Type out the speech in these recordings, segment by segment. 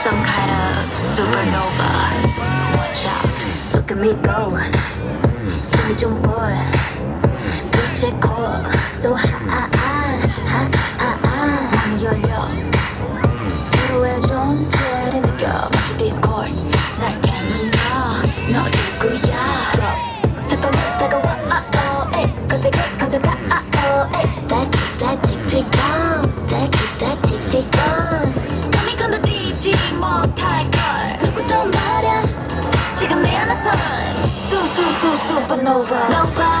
some kind of supernova. Watch out. Look at me go. Give me 좀 boy. 빛의 core. So high. high, high. 문이 열려. 서로의 존재를 느껴. 마치 디스코드. 날 nova. nova.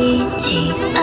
보이지.